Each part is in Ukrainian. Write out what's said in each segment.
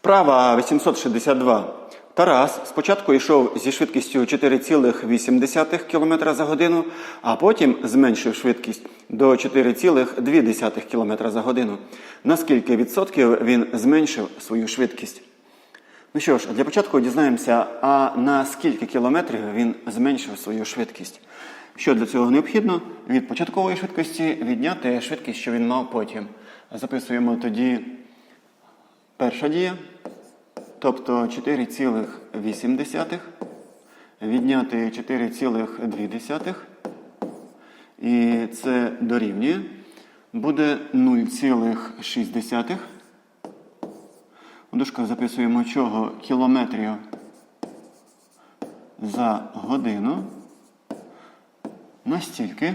Вправа 862. Тарас спочатку йшов зі швидкістю 4,8 км за годину, а потім зменшив швидкість до 4,2 км за годину. На скільки відсотків він зменшив свою швидкість? Ну що ж, для початку дізнаємося, а на скільки кілометрів він зменшив свою швидкість. Що для цього необхідно? Від початкової швидкості відняти швидкість, що він мав потім. Записуємо тоді перша дія, тобто 4,8 відняти 4,2. І це дорівнює. Буде 0,6. У дужках записуємо чого кілометрів за годину. Настільки.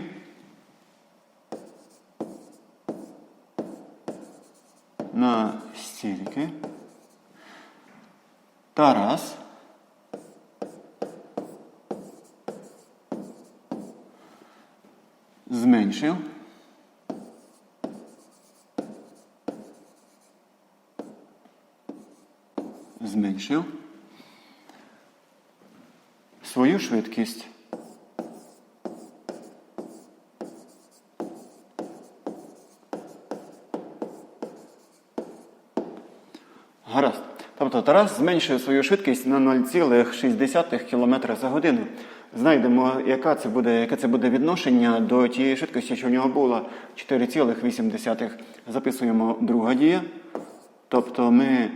На стільки. Тарас. Зменшив. Зменшив свою швидкість. Гаразд. Тобто Тарас зменшує свою швидкість на 0,6 км за годину. Знайдемо, яка це буде, яке це буде відношення до тієї швидкості, що в нього було 4,8. Записуємо друга дія. Тобто ми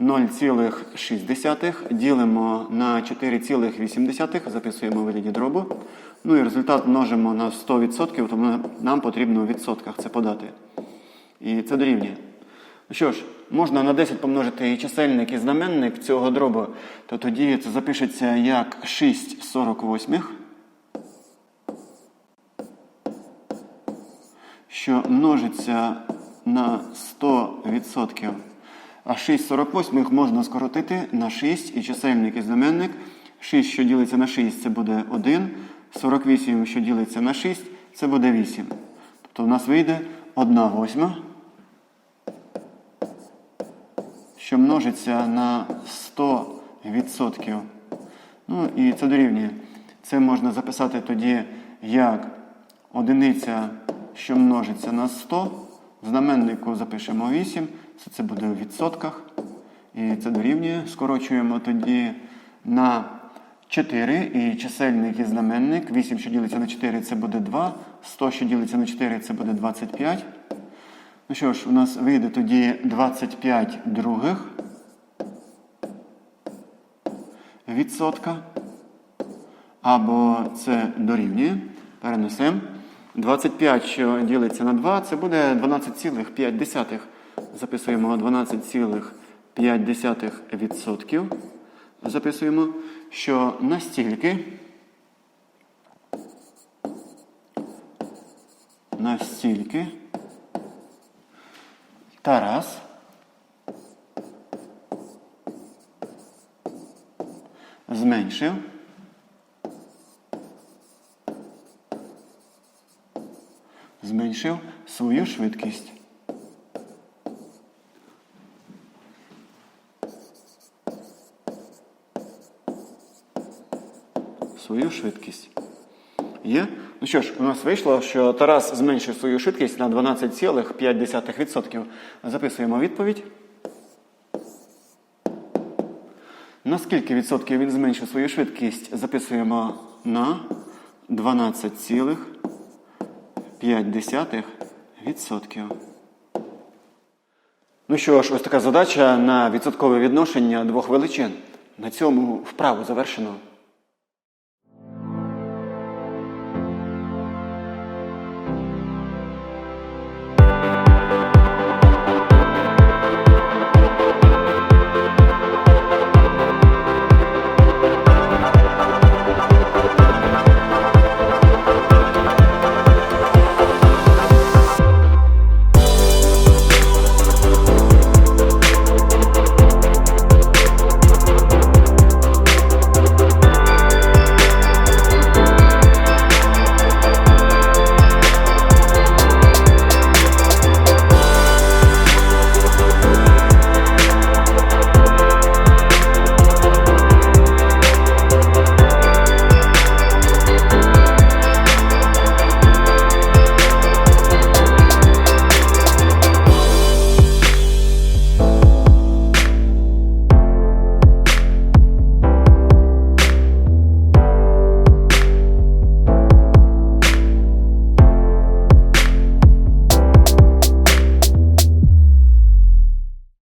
0,6 ділимо на 4,8, записуємо у вигляді дробу. Ну і результат множимо на 100%, тому нам потрібно у відсотках це подати. І це дорівнює. Ну що ж, можна на 10 помножити і чисельник, і знаменник цього дробу, то тоді це запишеться як 6 48, що множиться на 100%. А 6 48 можна скоротити на 6 і чисельник і знаменник. 6, що ділиться на 6, це буде 1. 48, що ділиться на 6, це буде 8. Тобто в нас вийде 1 восьма, що множиться на 100%. Ну і це дорівнює. Це можна записати тоді як одиниця, що множиться на 100. В знаменнику запишемо 8, це, це буде у відсотках. І це дорівнює. Скорочуємо тоді на 4 і чисельник і знаменник. 8, що ділиться на 4, це буде 2. 100, що ділиться на 4, це буде 25. Ну що ж, у нас вийде тоді 25 других відсотка. Або це дорівнює. Перенесемо. 25, що ділиться на 2, це буде 12,5. Записуємо 12,5%. Записуємо, що настільки настільки Тарас зменшив зменшив свою швидкість. Свою швидкість. Є? Ну що ж, у нас вийшло, що Тарас зменшив свою швидкість на 12,5%. Записуємо відповідь. На скільки відсотків він зменшив свою швидкість? Записуємо на 12,5%. Ну що ж, ось така задача на відсоткове відношення двох величин. На цьому вправу завершено.